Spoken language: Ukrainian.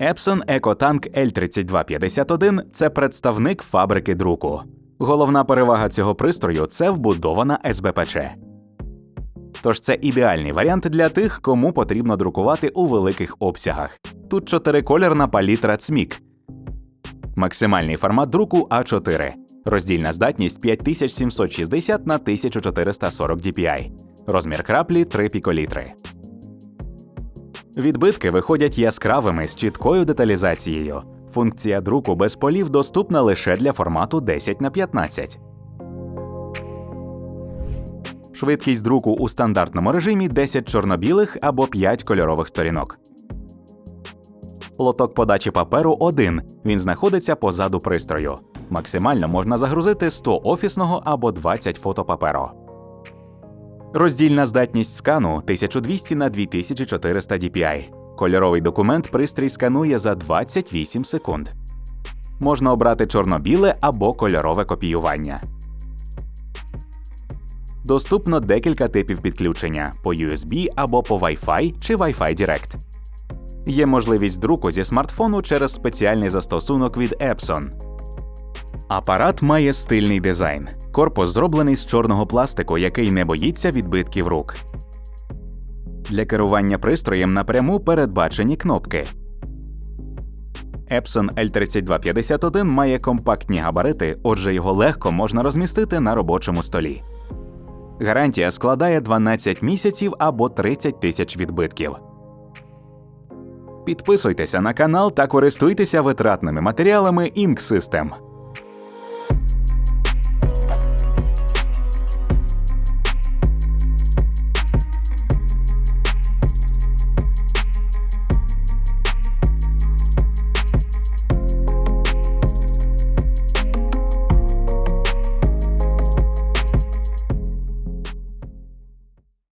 Epson EcoTank L3251 це представник фабрики друку. Головна перевага цього пристрою це вбудована СБПЧ. Тож це ідеальний варіант для тих, кому потрібно друкувати у великих обсягах. Тут чотирикольорна палітра ЦМІК. Максимальний формат друку А4. Роздільна здатність 5760 на 1440 dpi. Розмір краплі 3 піколітри. Відбитки виходять яскравими з чіткою деталізацією. Функція друку без полів доступна лише для формату 10 на 15. Швидкість друку у стандартному режимі 10 чорно-білих або 5 кольорових сторінок. Лоток подачі паперу 1. Він знаходиться позаду пристрою. Максимально можна загрузити 100 офісного або 20 фотопаперу. Роздільна здатність скану 1200 на 2400 dpi. Кольоровий документ пристрій сканує за 28 секунд. Можна обрати чорно-біле або кольорове копіювання. Доступно декілька типів підключення по USB або по Wi-Fi чи Wi-Fi Direct. Є можливість друку зі смартфону через спеціальний застосунок від Epson. Апарат має стильний дизайн. Корпус зроблений з чорного пластику, який не боїться відбитків рук. Для керування пристроєм напряму передбачені кнопки. Epson L3251 має компактні габарити, отже його легко можна розмістити на робочому столі. Гарантія складає 12 місяців або 30 тисяч відбитків. Підписуйтеся на канал та користуйтеся витратними матеріалами Ink System.